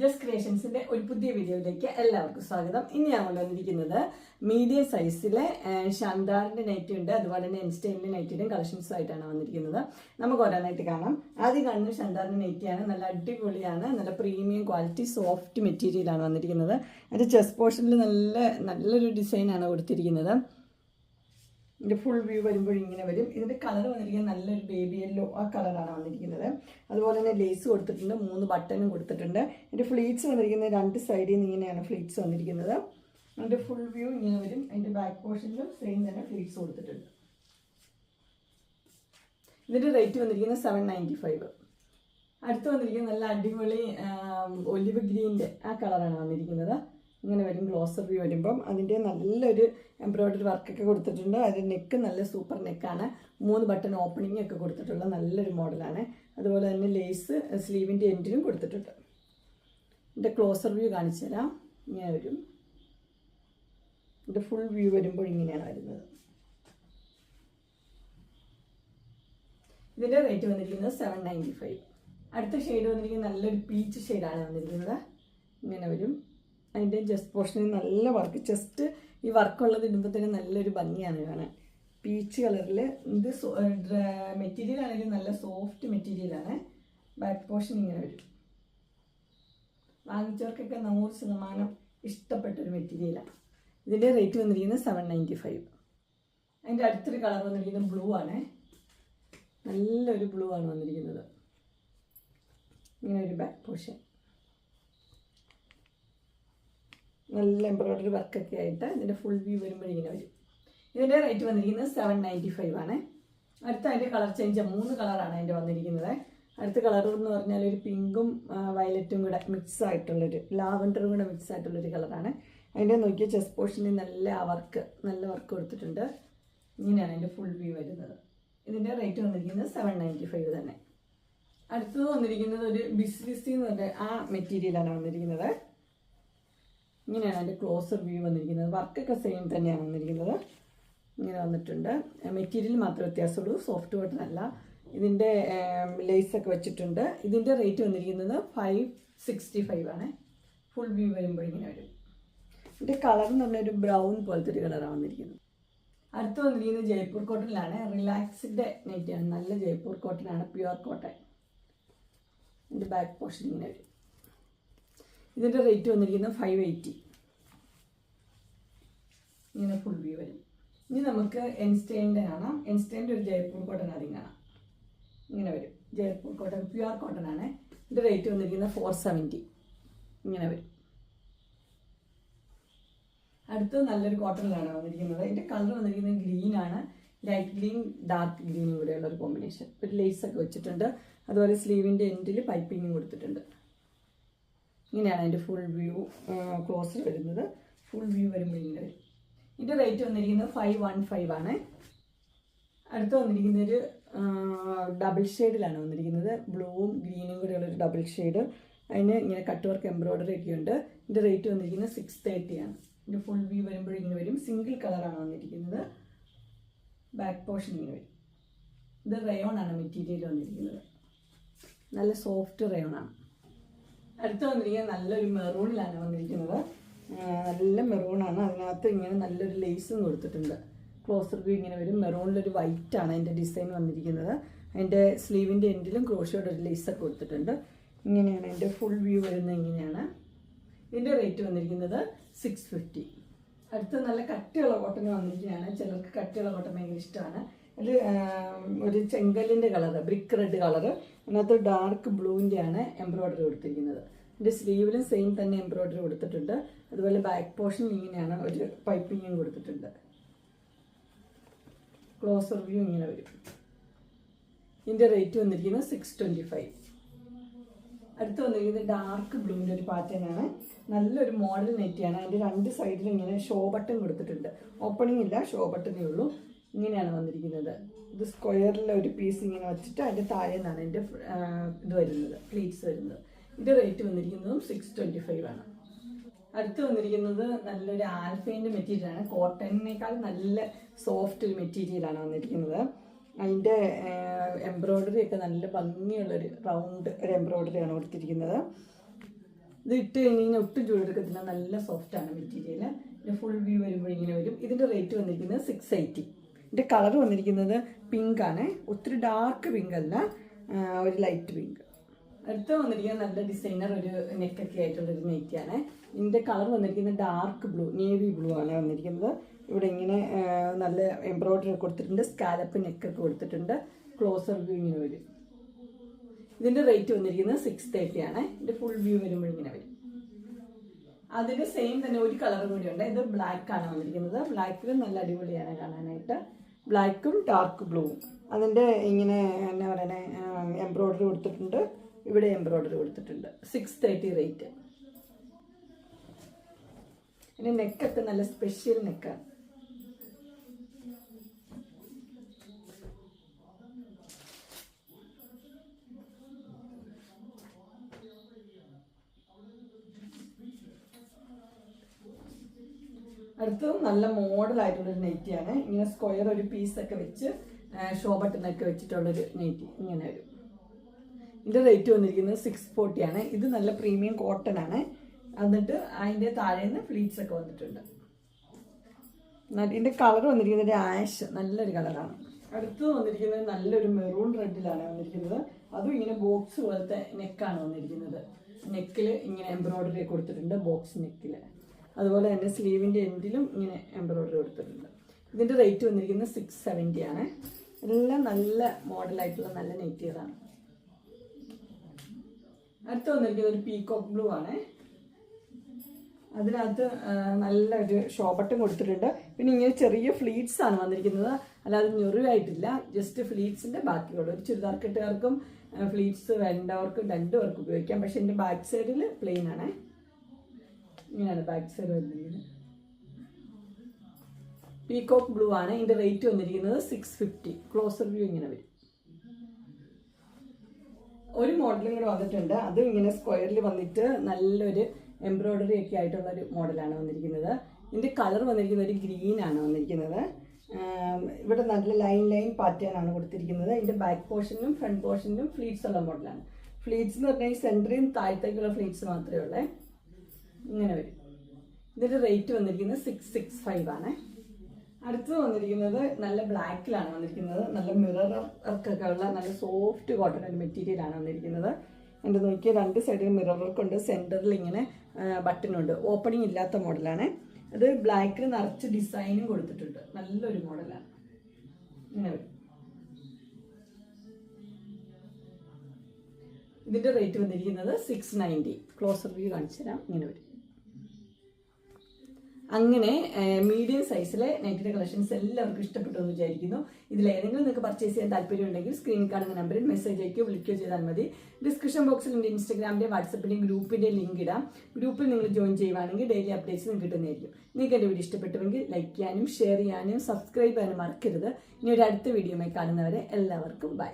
Just ക്രിയേഷൻസിന്റെ ഒരു പുതിയ വീഡിയോയിലേക്ക് എല്ലാവർക്കും സ്വാഗതം. ഇനി ഞാൻ കൊണ്ടുവന്നിരിക്കുന്നത് മീഡിയം സൈസിലെ ഷാന്താറിന്റെ നൈറ്റി ഉണ്ട്. അതുപോലെ തന്നെ എൻസ്റ്റൈലിന്റെ നൈറ്റിയുടെയും കളക്ഷൻസും ആയിട്ടാണ് വന്നിരിക്കുന്നത്. നമുക്ക് ഓരോന്നായിട്ട് കാണാം. ആദ്യം കാണുന്ന ഷാന്താറിന്റെ നൈറ്റിയാണ് നല്ല അടിപൊളിയാണ്. നല്ല പ്രീമിയം ക്വാളിറ്റി സോഫ്റ്റ് മെറ്റീരിയലാണ് വന്നിരിക്കുന്നത്. അതിന്റെ ചെസ്റ്റ് പോർഷനിൽ നല്ല നല്ലൊരു ഡിസൈനാണ് കൊടുത്തിരിക്കുന്നത്. ഇതിന്റെ ഫുൾ വ്യൂ വരുമ്പോൾ ഇങ്ങനെ വരും. ഇതിന്റെ കളർ വന്നിരിക്കുന്നത് നല്ലൊരു ബേബി യെല്ലോ ആ കളറാണ് വന്നിരിക്കുന്നത്. അതുപോലെ തന്നെ ലേസ് കൊടുത്തിട്ടുണ്ട് മൂന്ന് ബട്ടണും കൊടുത്തിട്ടുണ്ട്. ഇതിന്റെ ഫ്ലീറ്റ്സ് വന്നിരിക്കുന്നത് രണ്ട് സൈഡിൽ നിന്ന് ഇങ്ങനെയാണ് ഫ്ലീറ്റ്സ് വന്നിരിക്കുന്നത്. അതിന്റെ ഫുൾ വ്യൂ ഇങ്ങനെ വരും. അതിന്റെ ബാക്ക് പോർഷനിലും സെയിം തന്നെ ഫ്ലീറ്റ്സ് കൊടുത്തിട്ടുണ്ട്. ഇതിന്റെ റേറ്റ് വന്നിരിക്കുന്നത് സെവൻ നയന്റി ഫൈവ് അടുത്ത് വന്നിരിക്കുന്നത് നല്ല അടിപൊളി ഒലിവ് ഗ്രീന്റെ ആ കളറാണ് വന്നിരിക്കുന്നത്. ഇങ്ങനെ വരും ഗ്ലോസർ വ്യൂ വരുമ്പം അതിന്റെ നല്ലൊരു എംബ്രോയ്ഡറി വർക്കൊക്കെ കൊടുത്തിട്ടുണ്ട്. അതിന്റെ നെക്ക് നല്ല സൂപ്പർ നെക്കാണ്. മൂന്ന് ബട്ടൺ ഓപ്പണിംഗ് ഒക്കെ കൊടുത്തിട്ടുള്ള നല്ലൊരു മോഡലാണ്. അതുപോലെ തന്നെ ലേസ് സ്ലീവിന്റെ എൻഡിലും കൊടുത്തിട്ടുണ്ട്. ഇതിന്റെ ക്ലോസർ വ്യൂ കാണിച്ചു തരാം. ഇങ്ങനെ വരും. ഇതിന്റെ ഫുൾ വ്യൂ വരുമ്പോൾ ഇങ്ങനെയാണ് വരുന്നത്. ഇതിന്റെ റേറ്റ് വന്നിരിക്കുന്നത് സെവൻ നയന്റി ഫൈവ്. അടുത്ത ഷെയ്ഡ് വന്നിരിക്കുന്നത് നല്ലൊരു പീച്ച് ഷെയ്ഡാണ് വന്നിരിക്കുന്നത്. ഇങ്ങനെ വരും. അതിന്റെ ജസ്റ്റ് പോർഷനിൽ നല്ല വർക്ക് ജസ്റ്റ് ഈ വർക്കുള്ളത് ഇടുമ്പോൾ തന്നെ നല്ലൊരു ഭംഗിയാണ് കാണാൻ. പീച്ച് കളറിൽ ഇത് മെറ്റീരിയൽ ആണെങ്കിൽ നല്ല സോഫ്റ്റ് മെറ്റീരിയലാണ് ബാക്ക് പോർഷൻ ഇങ്ങനെ വരും. വാങ്ങിച്ചവർക്കൊക്കെ നൂറ് ശതമാനം ഇഷ്ടപ്പെട്ടൊരു മെറ്റീരിയലാണ് ഇതിന്റെ റേറ്റ് വന്നിരിക്കുന്നത് സെവൻ നയന്റി ഫൈവ് അതിന്റെ അടുത്തൊരു കളർ വന്നിരിക്കുന്നത് ബ്ലൂ ആണ്. നല്ലൊരു ബ്ലൂ ആണ് വന്നിരിക്കുന്നത്. ഇങ്ങനെ ഒരു ബാക്ക് പോർഷൻ നല്ല എംബ്രോയ്ഡറി വർക്കൊക്കെ ആയിട്ട് ഇതിന്റെ ഫുൾ വ്യൂ വരുമ്പോൾ ഇങ്ങനെ വരും. ഇതിന്റെ റേറ്റ് വന്നിരിക്കുന്നത് സെവൻ നയന്റി ഫൈവ് ആണ്. അടുത്ത അതിന്റെ കളർ ചേഞ്ച് മൂന്ന് കളറാണ് അതിന്റെ വന്നിരിക്കുന്നത്. അടുത്ത കളർ എന്ന് പറഞ്ഞാൽ ഒരു പിങ്കും വയലറ്റും കൂടെ മിക്സ് ആയിട്ടുള്ളൊരു ലാവൻഡറും കൂടെ മിക്സ് ആയിട്ടുള്ളൊരു കളറാണ് അതിന്റെ നോക്കിയ ചെസ് പോർഷനിൽ നല്ല വർക്ക് നല്ല വർക്ക് കൊടുത്തിട്ടുണ്ട്. ഇങ്ങനെയാണ് അതിന്റെ ഫുൾ വ്യൂ വരുന്നത്. ഇതിന്റെ റേറ്റ് വന്നിരിക്കുന്നത് സെവൻ നയന്റി ഫൈവ് തന്നെ. അടുത്തത് വന്നിരിക്കുന്നത് ഒരു ബിസ്ലിസി എന്ന് പറഞ്ഞ ആ മെറ്റീരിയലാണ് വന്നിരിക്കുന്നത്. ഇങ്ങനെയാണ് അതിന്റെ ക്ലോസർ വ്യൂ വന്നിരിക്കുന്നത്. വർക്കൊക്കെ സെയിം തന്നെയാണ് വന്നിരിക്കുന്നത്. ഇങ്ങനെ വന്നിട്ടുണ്ട്. മെറ്റീരിയൽ മാത്രമേ വ്യത്യാസമുള്ളൂ. സോഫ്റ്റ് കോട്ടൺ അല്ല ഇതിന്റെ ലേസൊക്കെ വെച്ചിട്ടുണ്ട്. ഇതിന്റെ റേറ്റ് വന്നിരിക്കുന്നത് ഫൈവ് സിക്സ്റ്റി ഫൈവ് ആണ്. ഫുൾ വ്യൂ വരുമ്പോൾ ഇങ്ങനെ വരും. ഇതിന്റെ കളർ എന്ന് പറഞ്ഞാൽ ഒരു ബ്രൗൺ പോലത്തെ ഒരു കളറാണ് വന്നിരിക്കുന്നത്. അടുത്ത് വന്നിരിക്കുന്നത് ജയ്പൂർ കോട്ടണിലാണ് റിലാക്സിന്റെ നെറ്റാണ് നല്ല ജയ്പൂർ കോട്ടനാണ് പ്യുവർ കോട്ടൺ ഇതിന്റെ ബാക്ക് പോർഷൻ ഇങ്ങനെ വരും. ഇതിന്റെ റേറ്റ് വന്നിരിക്കുന്നത് ഫൈവ് എയ്റ്റി ഇങ്ങനെ ഫുൾ വ്യൂ വരും. ഇനി നമുക്ക് എൻസ്റ്റൈന്റെ കാണാം. എൻസ്റ്റൈന്റെ ഒരു ജയ്പൂർ കോട്ടൺ ആദ്യം കാണാം. ഇങ്ങനെ വരും. ജയ്പൂർ കോട്ടൺ പ്യുവർ കോട്ടൺ ആണ്. ഇതിന്റെ റേറ്റ് വന്നിരിക്കുന്നത് ഫോർ സെവന്റി ഇങ്ങനെ വരും. അടുത്ത് നല്ലൊരു കോട്ടണിലാണ് വന്നിരിക്കുന്നത്. ഇതിന്റെ കളർ വന്നിരിക്കുന്നത് ഗ്രീൻ ആണ്. ലൈറ്റ് ഗ്രീൻ ഡാർക്ക് ഗ്രീനും കൂടെയുള്ള ഒരു കോമ്പിനേഷൻ ഒരു ലേസ് ഒക്കെ വെച്ചിട്ടുണ്ട്. അതുപോലെ സ്ലീവിന്റെ എൻഡിൽ പൈപ്പിങ്ങും കൊടുത്തിട്ടുണ്ട്. ഇങ്ങനെയാണ് അതിന്റെ ഫുൾ വ്യൂ ക്ലോസ് വരുന്നത്. ഫുൾ വ്യൂ വരുമ്പോൾ ഇങ്ങനെ വരും. ഇതിന്റെ റേറ്റ് വന്നിരിക്കുന്നത് ഫൈവ് വൺ ഫൈവ് ആണ്. അടുത്ത് വന്നിരിക്കുന്നൊരു ഡബിൾ ഷെയ്ഡിലാണ് വന്നിരിക്കുന്നത്. ബ്ലൂവും ഗ്രീനും കൂടെയുള്ളൊരു ഡബിൾ ഷെയ്ഡ് അതിന് ഇങ്ങനെ കട്ട് വർക്ക് എംബ്രോയ്ഡറി ഒക്കെ ഉണ്ട്. ഇതിന്റെ റേറ്റ് വന്നിരിക്കുന്നത് സിക്സ് തേർട്ടി ആണ്. ഇതിന്റെ ഫുൾ വ്യൂ വരുമ്പോൾ ഇങ്ങനെ വരും. സിംഗിൾ കളറാണ് വന്നിരിക്കുന്നത്. ബാക്ക് പോർഷൻ ഇങ്ങനെ വരും. ഇത് റയോൺ ആണ് മെറ്റീരിയൽ വന്നിരിക്കുന്നത്. നല്ല സോഫ്റ്റ് റയോൺ ആണ്. അടുത്ത് വന്നിരിക്കുന്നത് നല്ലൊരു മെറൂണിലാണ് വന്നിരിക്കുന്നത്. നല്ല മെറൂണാണ്. അതിനകത്ത് ഇങ്ങനെ നല്ലൊരു ലേസും കൊടുത്തിട്ടുണ്ട്. ക്ലോസർ വ്യൂ ഇങ്ങനെ വരും. മെറൂണിലൊരു വൈറ്റ് ആണ് അതിന്റെ ഡിസൈൻ വന്നിരിക്കുന്നത്. അതിന്റെ സ്ലീവിന്റെ എൻഡിലും ക്രോഷയുടെ ഒരു ലേസൊക്കെ കൊടുത്തിട്ടുണ്ട്. ഇങ്ങനെയാണ് അതിന്റെ ഫുൾ വ്യൂ വരുന്നത്. ഇങ്ങനെയാണ്. ഇതിന്റെ റേറ്റ് വന്നിരിക്കുന്നത് സിക്സ് ഫിഫ്റ്റി അടുത്ത് നല്ല കട്ടിയുള്ള കോട്ടൺ വന്നിരിക്കുകയാണ്. ചിലർക്ക് കട്ടിയുള്ള കോട്ടൺ ഭയങ്കര ഇഷ്ടമാണ്. അതിൽ ഒരു ചെങ്കല്ലിന്റെ കളറ് ബ്രിക്ക് റെഡ് കളർ അതിനകത്ത് ഡാർക്ക് ബ്ലൂവിന്റെ ആണ് എംബ്രോയ്ഡറി കൊടുത്തിരിക്കുന്നത്. ഇതിന്റെ സ്ലീവിലും സെയിം തന്നെ എംബ്രോയ്ഡറി കൊടുത്തിട്ടുണ്ട്. അതുപോലെ ബാക്ക് പോർഷൻ ഇങ്ങനെയാണ് ഒരു പൈപ്പിങ്ങും കൊടുത്തിട്ടുണ്ട്. ക്ലോസർ വ്യൂ ഇങ്ങനെ വരും. ഇതിന്റെ റേറ്റ് വന്നിരിക്കുന്നത് സിക്സ് ട്വന്റി ഫൈവ് അടുത്ത് വന്നിരിക്കുന്നത് ഡാർക്ക് ബ്ലൂവിന്റെ ഒരു പാറ്റേൺ ആണ്. നല്ലൊരു മോഡൽ നെറ്റിയാണ്. അതിന്റെ രണ്ട് സൈഡിൽ ഇങ്ങനെ ഷോ ബട്ടൺ കൊടുത്തിട്ടുണ്ട്. ഓപ്പണിംഗ് ഇല്ല ഷോ ബട്ടണേ ഉള്ളൂ. ഇങ്ങനെയാണ് വന്നിരിക്കുന്നത്. ഇത് സ്ക്വയറിൽ ഒരു പീസ് ഇങ്ങനെ വെച്ചിട്ട് അതിന്റെ താഴെ നിന്നാണ് എന്റെ ഇത് വരുന്നത് പ്ലീറ്റ്സ് വരുന്നത്. ഇതിന്റെ റേറ്റ് വന്നിരിക്കുന്നതും സിക്സ് ട്വന്റി ഫൈവ് ആണ്. അടുത്ത് വന്നിരിക്കുന്നത് നല്ലൊരു ആൽഫൈന്റെ മെറ്റീരിയലാണ് കോട്ടണിനേക്കാൾ നല്ല സോഫ്റ്റ് ഒരു മെറ്റീരിയലാണ് വന്നിരിക്കുന്നത്. അതിന്റെ എംബ്രോയ്ഡറി ഒക്കെ നല്ല ഭംഗിയുള്ളൊരു റൗണ്ട് ഒരു എംബ്രോയ്ഡറിയാണ് കൊടുത്തിരിക്കുന്നത്. ഇത് ഇട്ട് കഴിഞ്ഞ് കഴിഞ്ഞാൽ ഒട്ടും ചൂടെടുക്കത്തില്ല. നല്ല സോഫ്റ്റാണ് മെറ്റീരിയൽ ഫുൾ വ്യൂ വരുമ്പോൾ ഇങ്ങനെ വരും. ഇതിന്റെ റേറ്റ് വന്നിരിക്കുന്നത് സിക്സ് എയ്റ്റി ഇതിന്റെ കളർ വന്നിരിക്കുന്നത് പിങ്ക് ആണ്. ഒത്തിരി ഡാർക്ക് പിങ്ക് അല്ല ഒരു ലൈറ്റ് പിങ്ക് അടുത്ത വന്നിരിക്കുന്നത് നല്ല ഡിസൈനർ ഒരു നെക്കൊക്കെ ആയിട്ടുള്ളൊരു നെറ്റിയാണ് ഇതിന്റെ കളർ വന്നിരിക്കുന്നത് ഡാർക്ക് ബ്ലൂ നേവി ബ്ലൂ ആണ് വന്നിരിക്കുന്നത്. ഇവിടെ ഇങ്ങനെ നല്ല എംബ്രോയിഡറി കൊടുത്തിട്ടുണ്ട് സ്കാലപ്പ് നെക്കൊക്കെ കൊടുത്തിട്ടുണ്ട്. ക്ലോസർ വ്യൂ ഇങ്ങനെ വരും. ഇതിന്റെ റേറ്റ് വന്നിരിക്കുന്നത് സിക്സ് തേർട്ടി ആണ്. ഇതിന്റെ ഫുൾ വ്യൂ വരുമ്പോൾ ഇങ്ങനെ വരും. അതിന്റെ സെയിം തന്നെ ഒരു കളർ കൂടി ഉണ്ട് ഇത് ബ്ലാക്ക് ആണ് വന്നിരിക്കുന്നത്. ബ്ലാക്കിൽ നല്ല അടിപൊളിയാണ് കാണാനായിട്ട്. ബ്ലാക്കും ഡാർക്ക് ബ്ലൂവും അതിന്റെ ഇങ്ങനെ എന്നാ പറയണേ എംബ്രോയ്ഡറി കൊടുത്തിട്ടുണ്ട്. ഇവിടെ എംബ്രോയിഡറി കൊടുത്തിട്ടുണ്ട്. സിക്സ് തേർട്ടി റേറ്റ് പിന്നെ നെക്കൊക്കെ നല്ല സ്പെഷ്യൽ നെക്കാണ് അടുത്തത് നല്ല മോഡൽ ആയിട്ടുള്ള ഒരു നെറ്റിയാണ്. ഇങ്ങനെ സ്ക്വയർ ഒരു പീസൊക്കെ വെച്ച് ഷോ ബട്ടണൊക്കെ വെച്ചിട്ടുള്ളൊരു നെറ്റി ഇങ്ങനെ ഒരു ഇതിന്റെ റേറ്റ് വന്നിരിക്കുന്നത് സിക്സ് ഫോർട്ടി ആണ്. ഇത് നല്ല പ്രീമിയം കോട്ടൺ ആണ്. എന്നിട്ട് അതിന്റെ താഴേന്ന് ഫ്ലീറ്റ്സ് ഒക്കെ വന്നിട്ടുണ്ട്. ഇതിന്റെ കളർ വന്നിരിക്കുന്നത് ഒരു ആഷ് നല്ലൊരു കളറാണ് അടുത്ത് വന്നിരിക്കുന്നത് നല്ലൊരു മെറൂൺ റെഡിലാണ് വന്നിരിക്കുന്നത്. അതും ഇങ്ങനെ ബോക്സ് പോലത്തെ നെക്കാണ് വന്നിരിക്കുന്നത്. നെക്കിൽ ഇങ്ങനെ എംബ്രോയിഡറി കൊടുത്തിട്ടുണ്ട് ബോക്സ് നെക്കിൽ അതുപോലെ തന്നെ സ്ലീവിന്റെ എൻഡിലും ഇങ്ങനെ എംബ്രോയിഡറി കൊടുത്തിട്ടുണ്ട്. ഇതിന്റെ റേറ്റ് വന്നിരിക്കുന്നത് സിക്സ് സെവന്റി ആണ്. എല്ലാം നല്ല മോഡലായിട്ടുള്ള നല്ല നെറ്റികളാണ് അടുത്ത് വന്നിരിക്കുന്നത് ഒരു പീകോക്ക് ബ്ലൂ ആണ്. അതിനകത്ത് നല്ല ഒരു ഷോബട്ടം കൊടുത്തിട്ടുണ്ട്. പിന്നെ ഇങ്ങനെ ചെറിയ ഫ്ലീറ്റ്സ് ആണ് വന്നിരിക്കുന്നത്. അല്ലാതെ ഞെറിവായിട്ടില്ല. ജസ്റ്റ് ഫ്ലീറ്റ്സിന്റെ ബാക്കിയുള്ളൂ. ഒരു ചുരിദാർ കെട്ടുകാർക്കും ഫ്ലീറ്റ്സ് വേണ്ടവർക്കും രണ്ടുപേർക്കും ഉപയോഗിക്കാം. പക്ഷേ എന്റെ ബാക്ക് സൈഡിൽ പ്ലെയിൻ ആണ്. ഇങ്ങനെയാണ് ബാക്ക് സൈഡ് വന്നിരിക്കുന്നത് പീകോക്ക് ബ്ലൂ ആണ്. ഇതിന്റെ റേറ്റ് വന്നിരിക്കുന്നത് സിക്സ് ഫിഫ്റ്റി ക്ലോസർ വ്യൂ ഇങ്ങനെ വരും. ഒരു മോഡലും കൂടെ വന്നിട്ടുണ്ട്. അതും ഇങ്ങനെ സ്ക്വയറിൽ വന്നിട്ട് നല്ലൊരു എംബ്രോയ്ഡറി ഒക്കെ ആയിട്ടുള്ള ഒരു മോഡലാണ് വന്നിരിക്കുന്നത്. ഇതിന്റെ കളർ വന്നിരിക്കുന്നത് ഒരു ഗ്രീൻ ആണ് വന്നിരിക്കുന്നത്. ഇവിടെ നല്ല ലൈൻ ലൈൻ പാറ്റേൺ ആണ് കൊടുത്തിരിക്കുന്നത്. ഇതിന്റെ ബാക്ക് പോർഷനും ഫ്രണ്ട് പോർഷനും ഫ്ലീറ്റ്സ് ഉള്ള മോഡലാണ് ഫ്ലീറ്റ്സ് എന്ന് പറഞ്ഞാൽ ഈ താഴത്തേക്കുള്ള ഫ്ലീറ്റ്സ് മാത്രമേ ഉള്ളേ. ഇങ്ങനെ വരും. ഇതിന്റെ റേറ്റ് വന്നിരിക്കുന്നത് സിക്സ് സിക്സ് ഫൈവ് ആണ്. അടുത്തത് വന്നിരിക്കുന്നത് നല്ല ബ്ലാക്കിലാണ് വന്നിരിക്കുന്നത്. നല്ല മിറർ വർക്കൊക്കെ ഉള്ള നല്ല സോഫ്റ്റ് കോട്ടൺ ഒരു മെറ്റീരിയൽ ആണ് വന്നിരിക്കുന്നത്. എന്റെ നോക്കിയാൽ രണ്ട് സൈഡിൽ മിറർ വർക്ക് ഉണ്ട്. സെന്ററിൽ ഇങ്ങനെ ബട്ടണുണ്ട് ഓപ്പണിംഗ് ഇല്ലാത്ത മോഡലാണ് അത് ബ്ലാക്കിൽ നിറച്ച് ഡിസൈനും കൊടുത്തിട്ടുണ്ട്. നല്ലൊരു മോഡലാണ് ഇങ്ങനെ വരും. ഇതിന്റെ റേറ്റ് വന്നിരിക്കുന്നത് സിക്സ് നയന്റി ക്ലോസർ വ്യൂ കാണിച്ചു തരാം. ഇങ്ങനെ വരും. അങ്ങനെ മീഡിയം സൈസിലെ നൈറ്റിന്റെ കളക്ഷൻസ് എല്ലാവർക്കും ഇഷ്ടപ്പെട്ടു എന്ന് വിചാരിക്കുന്നു. ഇതിൽ ഏതെങ്കിലും നിങ്ങൾക്ക് പർച്ചേസ് ചെയ്യാൻ താല്പര്യം ഉണ്ടെങ്കിൽ സ്ക്രീൻ കാണുന്ന നമ്പറിൽ മെസ്സേജ് അയക്കുകയോ വിളിക്കുകയോ ചെയ്താൽ മതി. ഡിസ്ക്രിപ്ഷൻ ബോക്സിൽ എന്റെ ഇൻസ്റ്റാഗ്രാമിന്റെ വാട്സപ്പിന്റെ ഗ്രൂപ്പിന്റെ ലിങ്ക് ഇടാം. ഗ്രൂപ്പിൽ നിങ്ങൾ ജോയിൻ ചെയ്യുവാണെങ്കിൽ ഡെയിലി അപ്ഡേറ്റ്സ് നിങ്ങൾക്ക് കിട്ടുന്നതായിരിക്കും. നിങ്ങൾക്ക് എന്റെ വീഡിയോ ഇഷ്ടപ്പെട്ടുവെങ്കിൽ ലൈക്ക് ചെയ്യാനും ഷെയർ ചെയ്യാനും സബ്സ്ക്രൈബ് ചെയ്യാനും മറക്കരുത്. ഇനി ഒരു അടുത്ത വീഡിയോയുമായി കാണുന്നവരെ എല്ലാവർക്കും ബൈ